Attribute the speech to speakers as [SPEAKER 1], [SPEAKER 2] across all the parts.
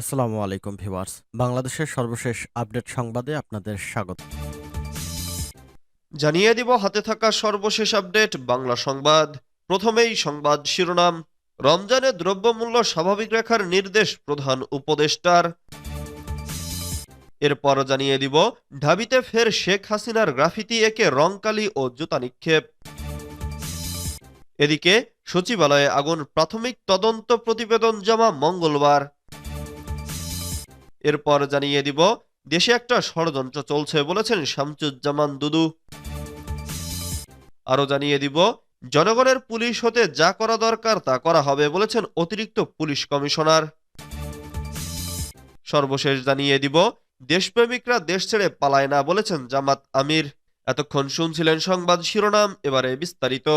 [SPEAKER 1] আসসালামু আলাইকুম ভিউয়ার্স। বাংলাদেশের সর্বশেষ আপডেট সংবাদে আপনাদের স্বাগত।
[SPEAKER 2] জানিয়ে দিব হাতে থাকা সর্বশেষ আপডেট, বাংলা সংবাদ। প্রথমেই সংবাদ শিরোনাম, রমজানে দ্রব্যমূল্য স্বাভাবিক রাখার নির্দেশ প্রধান উপদেষ্টার। এরপর জানিয়ে দিব, ঢাবিতে ফের শেখ হাসিনার গ্রাফিতি একে রংকালি ও জুতা নিক্ষেপ। এদিকে সচিবালয়ে আগুন, প্রাথমিক তদন্ত প্রতিবেদন জমা মঙ্গলবার। এরপর জানিয়ে দিব, দেশে একটা ষড়যন্ত্র চলছে বলেছেন শামসুজ্জামান দুদু। আরও জানিয়ে দিব, জনগণের পুলিশ হতে যা করা দরকার তা করা হবে বলেছেন অতিরিক্ত পুলিশ কমিশনার। সর্বশেষ জানিয়ে দিব, দেশপ্রেমিকরা দেশ ছেড়ে পালায় না বলেছেন জামাত আমির। এতক্ষণ শুনছিলেন সংবাদ শিরোনাম, এবারে বিস্তারিত।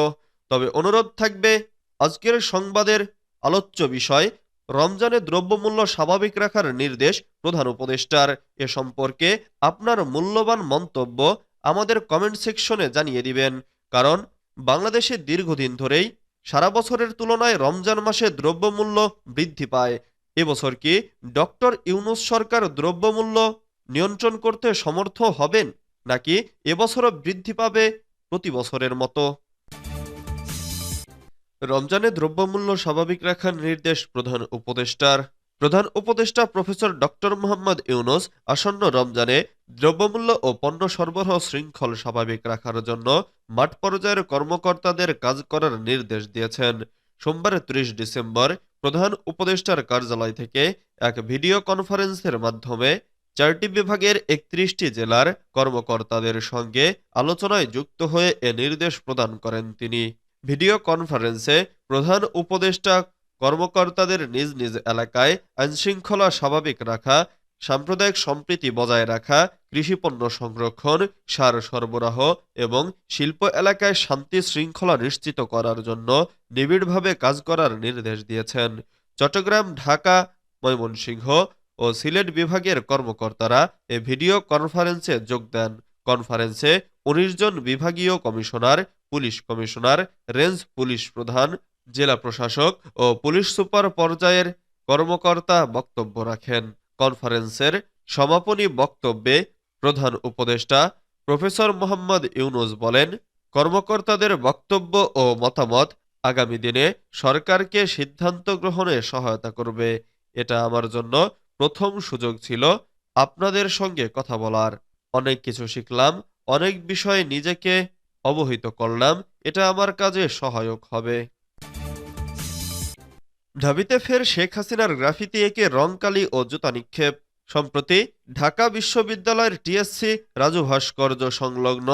[SPEAKER 2] তবে অনুরোধ থাকবে, আজকের সংবাদের আলোচ্য বিষয় রমজানে দ্রব্যমূল্য স্বাভাবিক রাখার নির্দেশ প্রধান উপদেষ্টার। এ সম্পর্কে আপনার মূল্যবান মন্তব্য আমাদের কমেন্ট সেকশনে জানিয়ে দিবেন। কারণ বাংলাদেশে দীর্ঘদিন ধরেই সারা বছরের তুলনায় রমজান মাসে দ্রব্যমূল্য বৃদ্ধি পায়। এবছর কি ডক্টর ইউনুস সরকার দ্রব্যমূল্য নিয়ন্ত্রণ করতে সমর্থ হবেন, নাকি এবছরও বৃদ্ধি পাবে প্রতি বছরের মতো? রমজানে দ্রব্যমূল্য স্বাভাবিক রাখার নির্দেশ প্রধান উপদেষ্টার। প্রধান উপদেষ্টা প্রফেসর ডক্টর মোহাম্মদ ইউনুস আসন্ন রমজানে দ্রব্যমূল্য ও পণ্য সরবরাহ শৃঙ্খল স্বাভাবিক রাখার জন্য মাঠ পর্যায়ের কর্মকর্তাদের কাজ করার নির্দেশ দিয়েছেন। সোমবার ত্রিশ ডিসেম্বর প্রধান উপদেষ্টার কার্যালয় থেকে এক ভিডিও কনফারেন্সের মাধ্যমে চারটি বিভাগের একত্রিশটি জেলার কর্মকর্তাদের সঙ্গে আলোচনায় যুক্ত হয়ে এ নির্দেশ প্রদান করেন তিনি। ভিডিও কনফারেন্সে প্রধান উপদেষ্টা কর্মকর্তাদের নিজ নিজ এলাকায় আইনশৃঙ্খলা স্বাভাবিক রাখা, সাম্প্রদায়িক সম্প্রীতি বজায় রাখা কৃষিপণ্য সংরক্ষণ, সার সরবরাহ এবং শিল্প এলাকায় শান্তি শৃঙ্খলা নিশ্চিত করার জন্য নিবিড়ভাবে কাজ করার নির্দেশ দিয়েছেন। চট্টগ্রাম, ঢাকা, ময়মনসিংহ ও সিলেট বিভাগের কর্মকর্তারা এ ভিডিও কনফারেন্সে যোগ দেন। কনফারেন্সে উনিশ জন বিভাগীয় commissioner police commissioner, range police প্রধান, জেলা প্রশাসক ও পুলিশ সুপার পর্যায়ের কর্মকর্তা বক্তব্য রাখেন। কনফারেন্সের সমাপনী বক্তব্যে প্রধান উপদেষ্টা প্রফেসর মোহাম্মদ ইউনুস বলেন, কর্মকর্তাদের বক্তব্য ও মতামত আগামী দিনে সরকারকে সিদ্ধান্ত গ্রহণে সহায়তা করবে। এটা আমার জন্য প্রথম সুযোগ ছিল আপনাদের সঙ্গে কথা বলার। অনেক কিছু শিখলাম, অনেক বিষয়ে নিজেকে অবহিত করলাম, এটা আমার কাজে সহায়ক হবে। ঢাবিতে ফের শেখ হাসিনার গ্রাফিতি একে রংকালি ও জুতা নিক্ষেপ। সম্প্রতি ঢাকা বিশ্ববিদ্যালয়ের টিএসসি রাজু ভাস্কর্য সংলগ্ন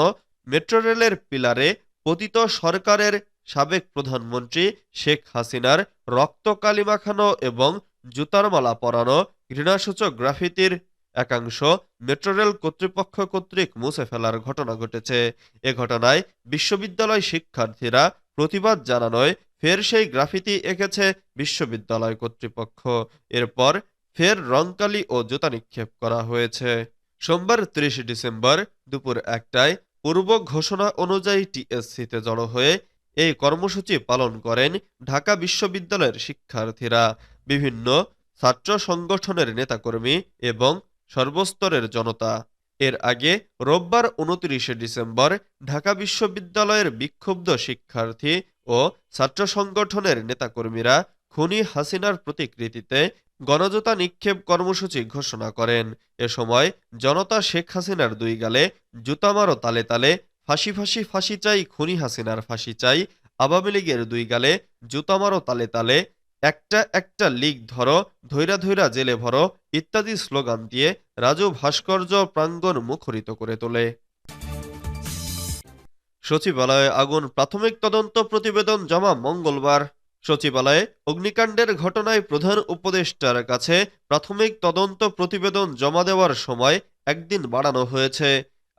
[SPEAKER 2] মেট্রো রেলের পিলারে পতিত সরকারের সাবেক প্রধানমন্ত্রী শেখ হাসিনার রক্ত মাখানো এবং জুতার মালা পরানো ঘৃণাসূচক গ্রাফিতির একাংশ মেট্রো রেল কর্তৃপক্ষ কর্তৃক মুছে ফেলার ঘটনা ঘটেছে। এ ঘটনায় বিশ্ববিদ্যালয় শিক্ষার্থীরা প্রতিবাদ জানানোয় ফের সেই গ্রাফিতি এঁকেছে বিশ্ববিদ্যালয় কর্তৃপক্ষ। এরপর ফের রংকালি ও জুতা নিক্ষেপ করা হয়েছে। সোমবার ত্রিশ ডিসেম্বর দুপুর একটায় পূর্ব ঘোষণা অনুযায়ী টিএসসিতে জড়ো হয়ে এই কর্মসূচি পালন করেন ঢাকা বিশ্ববিদ্যালয়ের শিক্ষার্থীরা। বিভিন্ন ছাত্র সংগঠনের নেতাকর্মী এবং সর্বস্তরের জনতা। এর আগে রোববার উনত্রিশে ডিসেম্বর ঢাকা বিশ্ববিদ্যালয়ের বিক্ষুব্ধ শিক্ষার্থী ও ছাত্র সংগঠনের নেতাকর্মীরা খুনি হাসিনার প্রতিকৃতিতে গণজোতা নিক্ষেপ কর্মসূচি ঘোষণা করেন। এ সময় জনতা শেখ হাসিনার দুই গালে জুতা মারো তালে তালে, ফাঁসি ফাঁসি ফাঁসি চাই, খুনি হাসিনার ফাঁসি চাই, আওয়ামী লীগের দুই গালে জুতা মারো তালে তালে একটা একটা লিগ ধরো, ধৈরা ধৈরা জেলে ভরো, ইত্যাদি স্লোগান দিয়ে রাজু ভাস্কর্য প্রাঙ্গণ মুখরিত করে তোলে। সচিবালয়ে আগুন, প্রাথমিক তদন্ত প্রতিবেদন জমা মঙ্গলবার। সচিবালয়ে অগ্নিকাণ্ডের ঘটনায় প্রধান উপদেষ্টার কাছে প্রাথমিক তদন্ত প্রতিবেদন জমা দেওয়ার সময় একদিন বাড়ানো হয়েছে।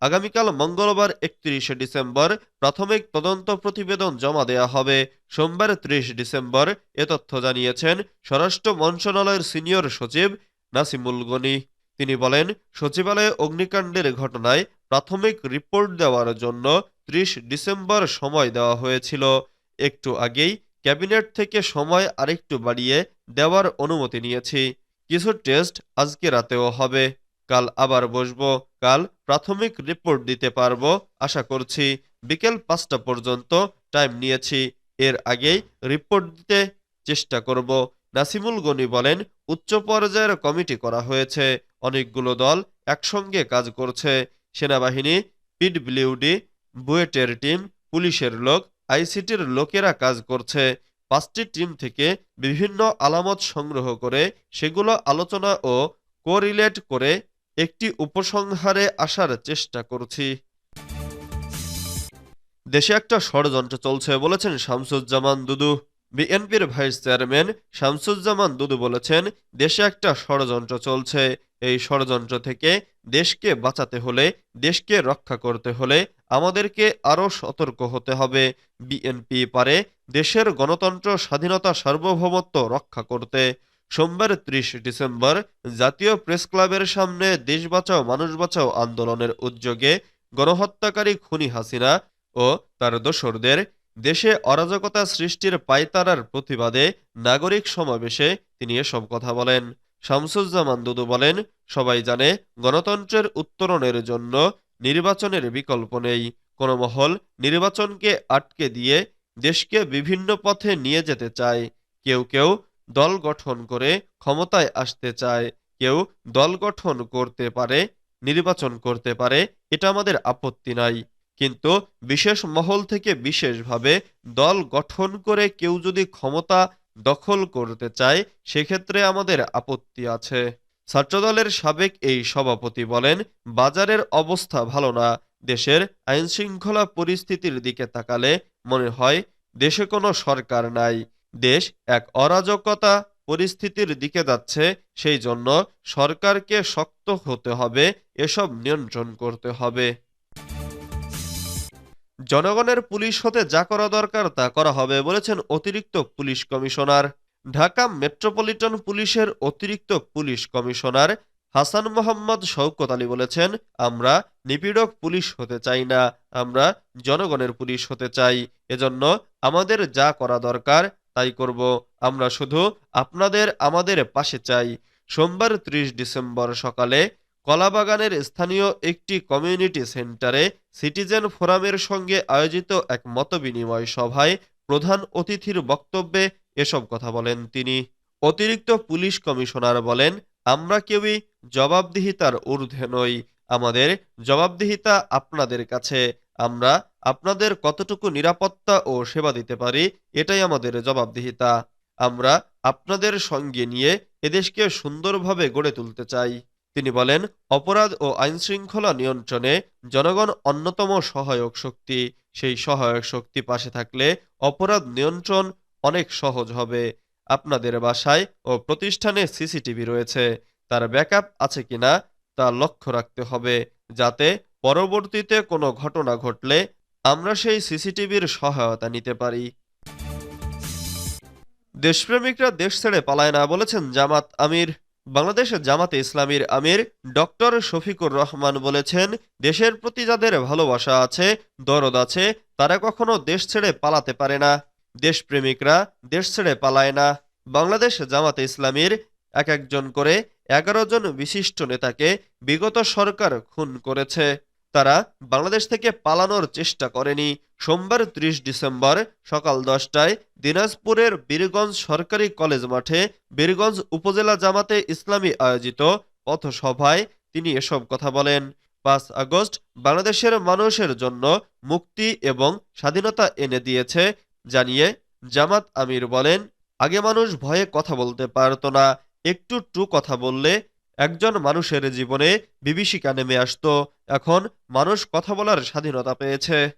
[SPEAKER 2] আগামীকাল মঙ্গলবার একত্রিশে ডিসেম্বর প্রাথমিক তদন্ত প্রতিবেদন জমা দেয়া হবে। সোমবার ত্রিশ ডিসেম্বর এ তথ্য জানিয়েছেন স্বরাষ্ট্র মন্ত্রণালয়ের সিনিয়র সচিব নাসিমুল গনি। তিনি বলেন, সচিবালয়ে অগ্নিকাণ্ডের ঘটনায় প্রাথমিক রিপোর্ট দেওয়ার জন্য ত্রিশ ডিসেম্বর সময় দেওয়া হয়েছিল। একটু আগেই ক্যাবিনেট থেকে সময় আরেকটু বাড়িয়ে দেওয়ার অনুমতি নিয়েছি। কিছু টেস্ট আজকে রাতেও হবে। কাল আবার বসবো, কাল প্রাথমিক রিপোর্ট দিতে পারব, আশা করছি। বিকেল পাঁচটা পর্যন্ত টাইম নিয়েছি। এর আগেই রিপোর্ট দিতে চেষ্টা করব। নাসিমুল গনি বলেন, উচ্চ পর্যায়ের কমিটি করা হয়েছে। অনেকগুলো দল একসঙ্গে কাজ করছে। সেনাবাহিনী, পিডব্লিউডি, বুয়েটের টিম, পুলিশের লোক, আইসিটির লোকেরা কাজ করছে। পাঁচটি টিম থেকে বিভিন্ন আলামত সংগ্রহ করে সেগুলো আলোচনা ও কোরিলেট করে একটি উপসংহারে আসার চেষ্টা করছি। দেশে একটা ষড়যন্ত্র চলছে বলেছেন শামসুজ্জামান দুদু। বিএনপির ভাইস চেয়ারম্যান শামসুজ্জামান দুদু বলেছেন, দেশে একটা ষড়যন্ত্র চলছে। এই ষড়যন্ত্র থেকে দেশকে বাঁচাতে হলে, দেশকে রক্ষা করতে হলে আমাদেরকে আরও সতর্ক হতে হবে। বিএনপি পারে দেশের গণতন্ত্র স্বাধীনতা সার্বভৌমত্ব রক্ষা করতে। সোমবার ত্রিশ ডিসেম্বর জাতীয় প্রেস ক্লাবের সামনে দেশ বাঁচাও, মানুষ বাঁচাও আন্দোলনের উদ্যোগে গণহত্যাকারী খুনি হাসিনা ও তার দোসরদের দেশে অরাজকতা সৃষ্টির পায়তারার প্রতিবাদে নাগরিক সমাবেশে তিনি এসব কথা বলেন। শামসুজ্জামান দুদু বলেন, সবাই জানে গণতন্ত্রের উত্তরণের জন্য নির্বাচনের বিকল্প নেই। কোনো মহল নির্বাচনকে আটকে দিয়ে দেশকে বিভিন্ন পথে নিয়ে যেতে চায়। কেউ কেউ দল গঠন করে ক্ষমতায় আসতে চায়। কেউ দল গঠন করতে পারে, নির্বাচন করতে পারে, এটা আমাদের আপত্তি নাই। কিন্তু বিশেষ মহল থেকে বিশেষভাবে দল গঠন করে কেউ যদি ক্ষমতা দখল করতে চায়, সেক্ষেত্রে আমাদের আপত্তি আছে। ছাত্রদলের সাবেক এই সভাপতি বলেন, বাজারের অবস্থা ভালো না, দেশের আইনশৃঙ্খলা পরিস্থিতির দিকে তাকালে মনে হয় দেশে কোনো সরকার নাই। দেশ এক অরাজকতা পরিস্থিতির দিকে যাচ্ছে, সেই জন্য সরকারকে শক্ত হতে হবে, এসব নিয়ন্ত্রণ করতে হবে। জনগণের পুলিশ হতে যা করা দরকার তা করা হবে বলেছেন অতিরিক্ত পুলিশ কমিশনার। ঢাকা মেট্রোপলিটন পুলিশের অতিরিক্ত পুলিশ কমিশনার হাসান মোহাম্মদ শওকত আলী বলেছেন, আমরা নিপীড়ক পুলিশ হতে চাই না, আমরা জনগণের পুলিশ হতে চাই। এজন্য আমাদের যা করা দরকার তাই করব। আমরা শুধু আপনাদের আমাদের পাশে চাই। সোমবার ত্রিশ ডিসেম্বর সকালে কলাবাগানের স্থানীয় একটি কমিউনিটি সেন্টারে সিটিজেন ফোরামের সঙ্গে আয়োজিত এক মতবিনিময় সভায় প্রধান অতিথির বক্তব্যে এসব কথা বলেন তিনি। অতিরিক্ত পুলিশ কমিশনার বলেন, আমরা কেউই জবাবদিহিতার ঊর্ধ্বে নই। আমাদের জবাবদিহিতা আপনাদের কাছে। আমরা আপনাদের কতটুকু নিরাপত্তা ও সেবা দিতে পারি, এটাই আমাদের জবাবদিহিতা। আমরা আপনাদের সঙ্গে নিয়ে এদেশকে সুন্দরভাবে গড়ে তুলতে চাই। তিনি বলেন, অপরাধ ও আইনশৃঙ্খলা নিয়ন্ত্রণে জনগণ অন্যতম সহায়ক শক্তি। সেই সহায়ক শক্তি পাশে থাকলে অপরাধ নিয়ন্ত্রণ অনেক সহজ হবে। আপনাদের বাসায় ও প্রতিষ্ঠানে সিসিটিভি রয়েছে। তার ব্যাকআপ আছে কিনা তা লক্ষ্য রাখতে হবে, যাতে পরবর্তীতে কোনো ঘটনা ঘটলে আমরা সেই সিসিটিভির সহায়তা নিতে পারি। দেশপ্রেমিকরা দেশ ছেড়ে পালায় না বলেছেন জামাত আমির। বাংলাদেশের জামাতে ইসলামীর আমির ডক্টর শফিকুর রহমান বলেছেন, দেশের প্রতি যাদের ভালোবাসা আছে, দরদ আছে, তারা কখনো দেশ ছেড়ে পালাতে পারে না। দেশপ্রেমিকরা দেশ ছেড়ে পালায় না। বাংলাদেশ জামাতে ইসলামীর এক একজন করে এগারো জন বিশিষ্ট নেতাকে বিগত সরকার খুন করেছে। তারা বাংলাদেশ থেকে পালানোর চেষ্টা করেনি। সোমবার ত্রিশ ডিসেম্বর সকাল দশটায় দিনাজপুরের বীরগঞ্জ সরকারি কলেজ মাঠে বীরগঞ্জ উপজেলা জামাতে ইসলামী আয়োজিত পথসভায় তিনি এসব কথা বলেন। পাঁচ আগস্ট বাংলাদেশের মানুষের জন্য মুক্তি এবং স্বাধীনতা এনে দিয়েছে, জানিয়ে জামাত আমির বলেন, আগে মানুষ ভয়ে কথা বলতে পারত না, একটু টু কথা বললে একজন মানুষের জীবনে বিভীষিকা নেমে আসত। এখন মানুষ কথা বলার স্বাধীনতা পেয়েছে।